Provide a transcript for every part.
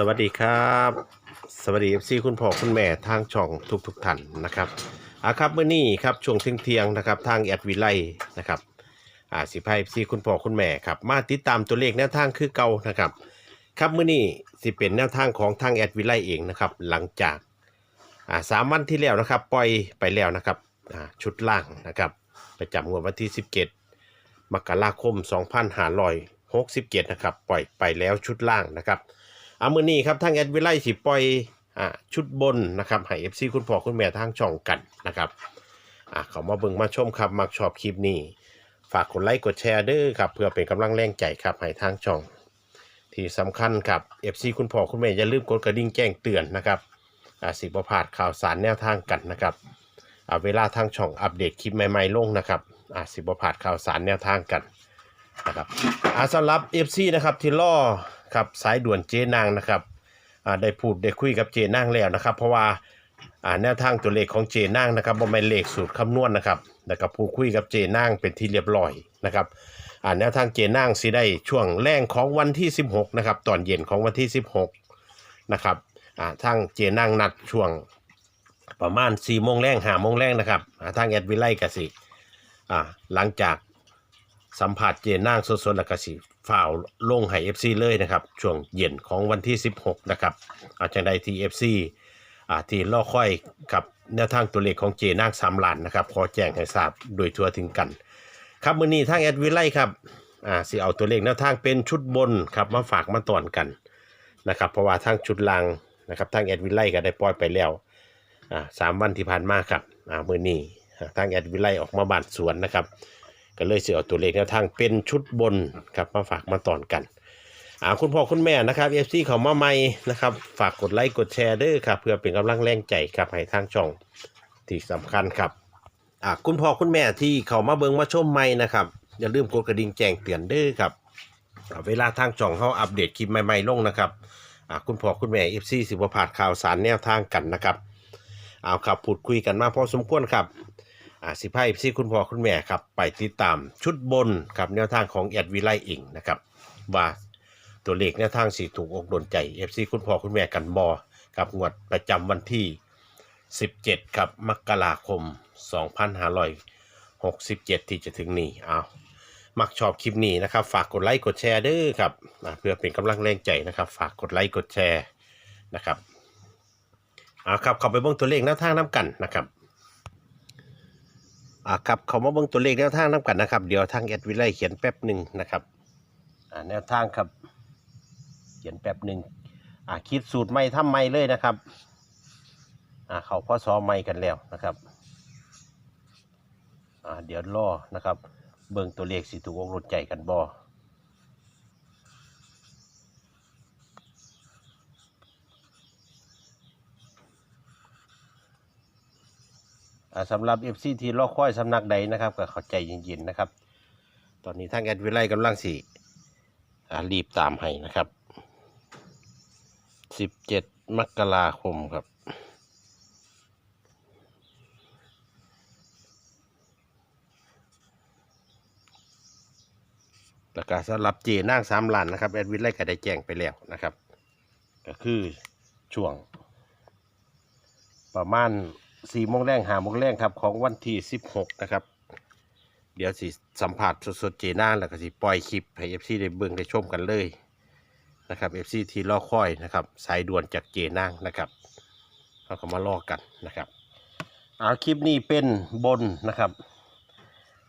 สวัสดีครับ สวัสดีเอฟซีคุณพ่อคุณแม่ทางช่องทุกทุกท่านนะครับอาครับเมื่อนี้ครับช่วงเที่ยงเที่ยงนะครับทางแอดวิไลนะครับอ่าสิพายเอฟซีคุณพ่อคุณแม่ครับมาติดตามตัวเลขแนวทางคือเก่านะครับครับเมื่อนี้สิเป็นแนวทางของทางแอดวิไลเองนะครับหลังจากอ่าสามวันที่แล้วนะครับปล่อยไปแล้วนะครับอ่าชุดล่างนะครับประจำงวดวันที่ 17 มกราคม 2567 นะครับปล่อยไปแล้วชุดล่างนะครับ เอามือนี้ครับทางแอดวิไลสิปล่อยอ่าชุดบนนะครับให้ FC คุณพ่อคุณแม่ทางช่องกันนะครับอ่าเขามาเบิ่งมาชมครับมักชอบคลิปนี้ ฝากกดไลค์กดแชร์เด้อครับ เพื่อเป็นกำลังแรงใจครับให้ทางช่อง ที่สำคัญครับ FC คุณพ่อคุณแม่อย่าลืมกดกระดิ่งแจ้งเตือนนะครับอ่าสิบประพลาดข่าวสารแนวทางกันนะครับอ่าเวลาทางช่องอัปเดตคลิปใหม่ๆลงนะครับอ่าสิบประพลาดข่าวสารแนวทางกันนะครับอาสำหรับ FC นะครับที่ล่อ ครับสายด่วนเจนางนะครับอ่าได้พูดได้คุยกับเจนางแล้วนะครับ เพราะว่าอ่าแนวทางตัวเลขของเจนางนะครับบ่แม่นเลขสูตรคำนวณนะครับแล้วก็พูดคุยกับเจนางเป็นที่เรียบร้อยนะครับอ่าแนวทางเจนางสิได้ช่วงแรงของวันที่ 16นะครับตอนเย็นของวันที่ 16นะครับอ่าทางเจนางนัดช่วงประมาณ4โมงแรง5โมงแรงนะครับอ่าทางแอดวิไลกสิอ่าหลังจากสัมผัสเจนางสดๆแล้วกสิ ฝ่าวลงให้ FC เลยนะครับ ช่วงเย็นของวันที่ 16 นะครับ อาจจะได้ที่ FC อ่าที่ล่อค่อยกับแนวทางตัวเลขของเจนางสามล้านนะครับ ขอแจ้งให้ทราบโดยทั่วถึงกัน ครับมือนี้ทางแอดวิไลครับอ่าสิเอาตัวเลขแนวทางเป็นชุดบนครับมาฝากมาตอนกันนะครับเพราะว่าทางชุดลางนะครับทางแอดวิไลก็ได้ปล่อยไปแล้วอ่าสามวันที่ผ่านมาครับอ่ามือนี้ทางแอดวิไลออกมาบานสวนนะครับ ก็เลยสิเอาตัวเลขแนวทางเป็นชุดบนครับมาฝากมาตอนกันอ่าคุณพ่อคุณแม่นะครับเอฟซีเขามาใหม่นะครับ ฝากกดไลค์กดแชร์เด้อครับ เพื่อเป็นกำลังแรงใจครับให้ทางช่องที่สำคัญครับอ่าคุณพ่อคุณแม่ที่เขามาเบิงมาชมใหม่นะครับอย่าลืมกดกระดิ่งแจ้งเตือนเด้อครับอ่าเวลาทางช่องเขาอัปเดตคลิปใหม่ๆลงนะครับอ่าคุณพ่อคุณแม่เอฟซีสิบผ่านข่าวสารแนวทางกันนะครับเอาครับพูดคุยกันมาพอสมควรครับ อ่าสิพายซีคุณพ่อคุณแม่ครับ ไปติดตามชุดบนครับแนวทางของแอดวิไลเองนะครับว่าตัวเลขแนวทางสีถูกอกโดนใจเอฟซีคุณพ่อคุณแม่กันบอกับงวดประจำวันที่ 17 ครับมกราคม 2567 ที่จะถึงนี้เอามักชอบคลิปนี้นะครับ ฝากกดไลค์กดแชร์ด้อครับเพื่อเป็นกำลังแรงใจนะครับ ฝากกดไลค์กดแชร์นะครับเอาครับเข้าไปเบิ่งตัวเลขแนวทางน้ำกันนะครับ อ่าครับเขามาเบิ่งตัวเลขแนวทางน้ำกันนะครับ เดี๋ยวทางแอดวิไลเขียนแป๊บหนึ่งนะครับอ่าแนวทางครับ เขียนแป๊บหนึ่งอ่าคิดสูตรไม่ทำไม่เลยนะครับอ่าเขาพอซอไม่กันแล้วนะครับอ่าเดี๋ยวรอนะครับ เบิ่งตัวเลขสิถูกอกรถใจกันบอ สำหรับ FC ที่รอคอยสำนักใดนะครับก็เข้าใจเย็นๆนะครับ ตอนนี้ทางแอดวิไลกำลังสิอ่รีบตามให้นะครับ17มกราคมครับแล้วก็สำหรับเจนั่งสามล้านนะครับแอดวิไลก็ได้แจ้งไปแล้วนะครับ ก็คือช่วงประมาณ สี่โมงแรงหาโมงแรงครับของวันที่สิบหกนะครับ เดี๋ยวสิสัมผัสสดๆเจน่าแล้วก็สิปล่อยคลิปให้เอฟซีได้เบิ่งได้ชมกันเลยนะครับเอฟซีที่รอค่อยนะครับ สายด่วนจากเจน่างนะครับเขาก็มารอกันนะครับเอาคลิปนี้เป็นบนนะครับ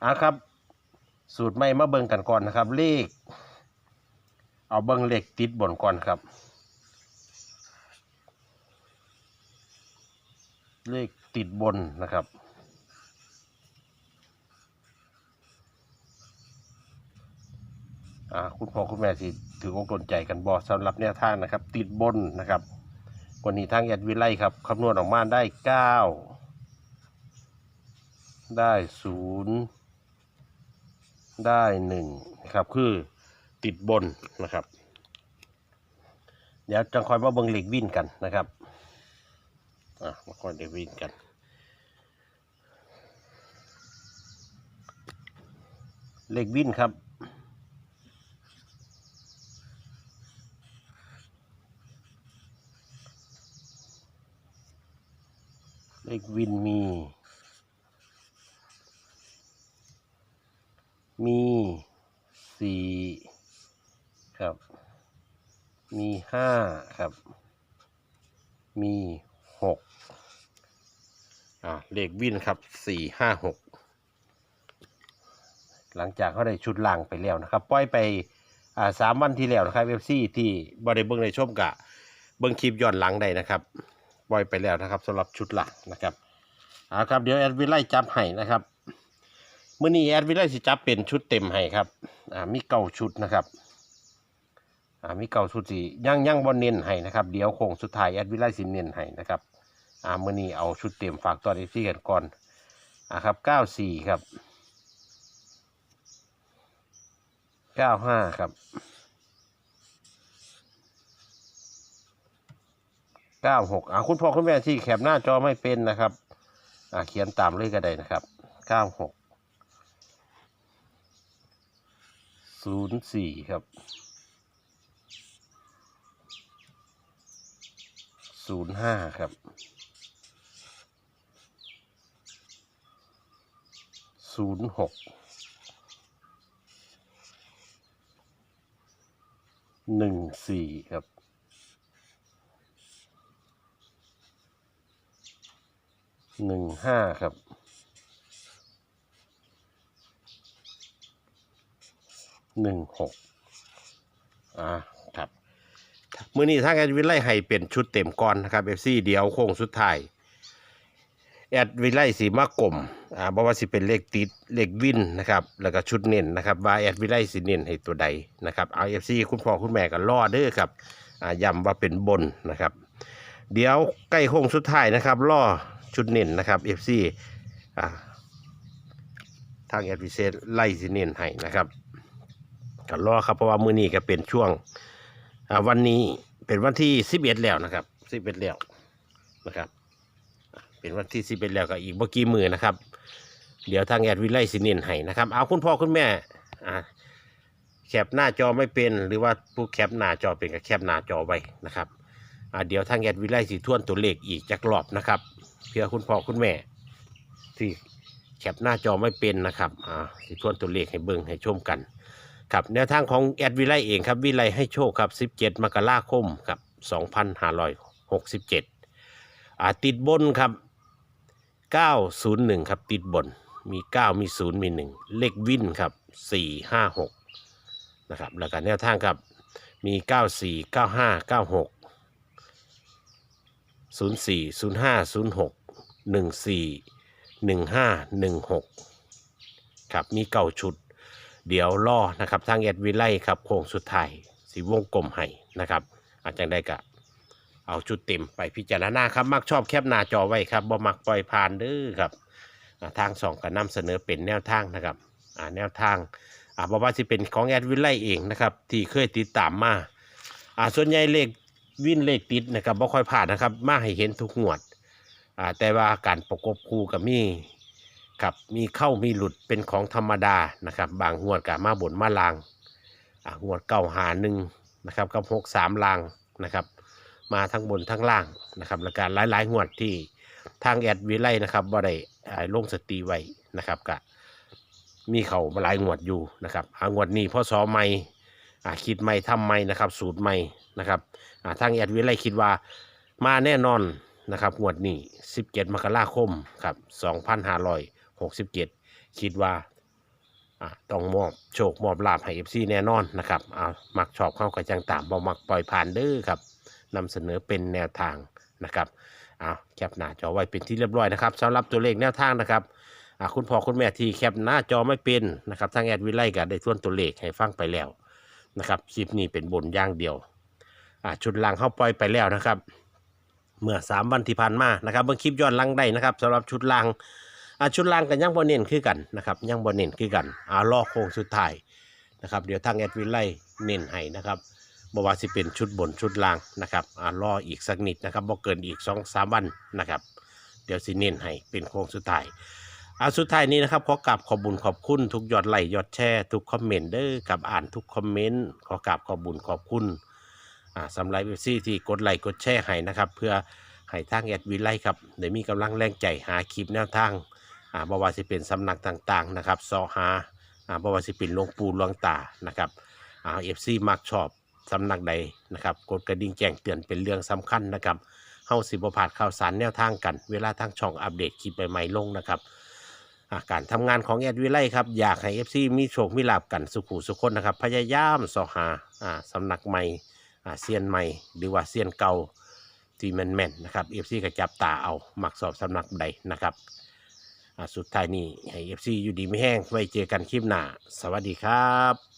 เอาครับ สูตรไม่มาเบิ่งกันก่อนนะครับ เลข เอาเบิ่งเลขติดบนก่อนครับ เลขติดบนนะครับ อ่าคุณพ่อคุณแม่สิถืออกตนใจกันบอสำหรับแนวทางนะครับ ติดบนนะครับวันนี้ทางแอดวิไลครับคำนวณออกมาได้เก้าได้ศูนย์ได้หนึ่งนะครับคือติดบนนะครับ เดี๋ยวจังคอยมาเบิงเหล็กวิ่นกันนะครับ อะมาค่อยเดี๋วินกันเลขวินครับ เลขวินมี มีสี่ครับ มีห้าครับ มี อ่าเลขวินครับสี่ห้าหกหลังจากเขาได้ชุดล่างไปแล้วนะครับ ปล่อยไปอ่าสามวันที่แล้วนะครับเอฟซีที่บริเบิ้งในชมกะ เบิ้งคลิปย้อนหลังได้นะครับ ปล่อยไปแล้วนะครับสำหรับชุดหลักนะครับเอาครับเดี๋ยวแอดวิไลจับให้นะครับมื่อนี้แอดวิไลสิจับเป็นชุดเต็มให้ครับอ่ามีเก้าชุดนะครับอ่ามีเก้าชุดสีย่างย่างบอลเน้นให้นะครับ เดี๋ยวโค้งสุดท้ายแอดวิไลสิเน้นให้นะครับ อ่ามื่อนี้เอาชุดเต็มฝากตอนเอฟซีกันก่อนอ่าครับเก้าสี่ครับเก้าห้าครับเก้าหกอ่าคุณพ่อคุณแม่ที่แคปหน้าจอไม่เป็นนะครับอ่าเขียนตามเลยก็ได้นะครับเก้าหกศูนย์สี่ครับศูนย์ห้าครับ ศูนย์หกหนึ่งสี่ครับหนึ่งห้าครับหนึ่งหกอ่าครับมือนี้ทางแอดวิไลให้เป็นชุดเต็มก่อนนะครับเอฟซีเดียวโค้งสุดท้ายแอดวิไลสีมากลม อ่าบอกว่าสิเป็นเลขติดเลขวินนะครับ แล้วก็ชุดเน้นนะครับว่าแอดวิไลสิเน้นให้ตัวใดนะครับเอาเอฟซีคุณพ่อคุณแม่ก็รอเด้อครับอ่าย้ำว่าเป็นบนนะครับ เดี๋ยวใกล้โค้งสุดท้ายนะครับล่อชุดเน้นนะครับ FC อ่าทางแอดวิเศษไล่สิเน้นให้นะครับก็รอครับเพราะว่ามื้อนี้ก็เป็นช่วงอ่าวันนี้เป็นวันที่11แล้วนะครับ11แล้วนะครับ เป็นวันที่11แล้วก็อีกบ่กี่มือนะครับ เดี๋ยวทางแอดวิไลสิเน้นให้นะครับ เอาคุณพ่อคุณแม่อ่าแคปหน้าจอไม่เป็นหรือว่าผู้แคปหน้าจอเป็นก็แคปหน้าจอไว้นะครับอ่าเดี๋ยวทางแอดวิไลสิทวนตัวเลขอีกจักรอบนะครับเพื่อคุณพ่อคุณแม่ที่แคปหน้าจอไม่เป็นนะครับอ่าสิทวนตัวเลขให้เบิ่งให้ชมกันครับแนวทางของแอดวิไลเองครับวิไลให้โชคครับ 17 มกราคมครับ 2567 อ่าติดบนครับ 901 ครับ ติดบนมี 9 มี 0 มี 1 เลขวินครับ 456 นะครับ แล้วก็แนวทางครับ มี 94 95 96ศูนย์สี่ศูนย์ห้าศูนย์หกหนึ่งสี่หนึ่งห้าหนึ่งหกครับ มีเก่าชุด เดี๋ยวล่อนะครับ ทางแอดวิไลครับ โค้งสุดท้ายสีวงกลมให้นะครับ อาจจะได้กะ เอาชุดเต็มไปพิจารณาครับ มักชอบแคปหน้าจอไว้ครับบ่มักปล่อยผ่านเด้อครับทางสองก็นำเสนอเป็นแนวทางนะครับอ่าแนวทางอ่าบอกว่าจะเป็นของแอดวินไลเองนะครับ ที่เคยติดตามมาอ่าส่วนใหญ่เลขวินเลขติดนะครับบ่ค่อยผ่านนะครับ มาให้เห็นทุกงวดอ่าแต่ว่าการประกบคู่กับมีกับมีเข้ามีหลุดเป็นของธรรมดานะครับ บางงวดกับมาบนมาลางอ่างวดเก้าหาหนึ่งนะครับกับหกสามลางนะครับ มาทั้งบนทั้งล่างนะครับและการหลายๆงวดที่ทางแอดวิไลนะครับบ่ได้อ่าลงสตีไว้นะครับกะมีเขามาหลายงวดอยู่นะครับงวดนี้พ่อสอใหม่คิดใหม่ทำใหม่นะครับ สูตรใหม่นะครับทางแอดวิไลคิดว่ามาแน่นอนนะครับงวดนี้ 17 มกราคมครับ2567 คิดว่าอ่าต้องมอบโชคมอบลาภให้ FC แน่นอนนะครับเอามักชอบเข้ากับจังตามบ่มักปล่อยผ่านเด้อครับ นำเสนอเป็นแนวทางนะครับเอาแคปหน้าจอไว้เป็นที่เรียบร้อยนะครับสำหรับตัวเลขแนวทางนะครับคุณพ่อคุณแม่ที่แคปหน้าจอไม่เป็นนะครับทางแอดวิไลก็ได้ทวนตัวเลขให้ฟังไปแล้วนะครับคลิปนี้เป็นบนย่างเดียวชุดล่างเข้าปล่อยไปแล้วนะครับ เมื่อสามวันที่ผ่านมานะครับเบิ่งคลิปย้อนลังได้นะครับสำหรับชุดล่างชุดล่างกันยังบ่เน้นคือกันนะครับยังบ่เน้นคือกันอ่ารอโค้งสุดท้ายนะครับ เดี๋ยวทางแอดวิไลเน้นให้นะครับ บ่ว่าสิเป็นชุดบนชุดล่างนะครับอ่ารออีกสักนิดนะครับบ่เกินอีกสองสามวันนะครับ เดี๋ยวสิเน้นให้เป็นโค้งสุดท้ายอาสุดท้ายนี้นะครับขอกราบขอบบุญขอบคุณทุกยอดไลค์ยอดแชร์ทุกคอมเมนต์เด้อกับอ่านทุกคอมเมนต์ขอกราบขอบบุญขอบคุณอ่าสำหรับเอฟซีที่กดไลค์กดแชร์ให้นะครับ เพื่อให้ทางแอดวิไลครับได้มีกำลังแรงใจหาคลิปแนวทางอ่าบ่ว่าสิเป็นสำนักต่างๆนะครับซอหาอ่าบ่ว่าสิเป็นหลวงปู่หลวงตานะครับอ่าเอฟซีมักชอบ สำนักใดนะครับกดกระดิ่งแจ้งเตือนเป็นเรื่องสำคัญนะครับเฮาสิบ่าดข่าวสารแนวทางกัน เวลาทางช่องอัปเดตคลิปใหม่ๆลงนะครับอาการทำงานของแอดวิไลครับอยากให้ FC มีโชคมีลาบกันสุขุสุขคนนะครับ พยายามสอหาอ่าสำนักใหม่อ่าเซียนใหม่ หรือว่าเซียนเก่าที่แม่นๆนะครับเอฟซีก็จับตาเอาหมักสอบสำนักใดนะครับอ่าสุดท้ายนี้ให้เอฟซีอยู่ดีไม่แห้งไว้เจอกันคลิปหน้า สวัสดีครับ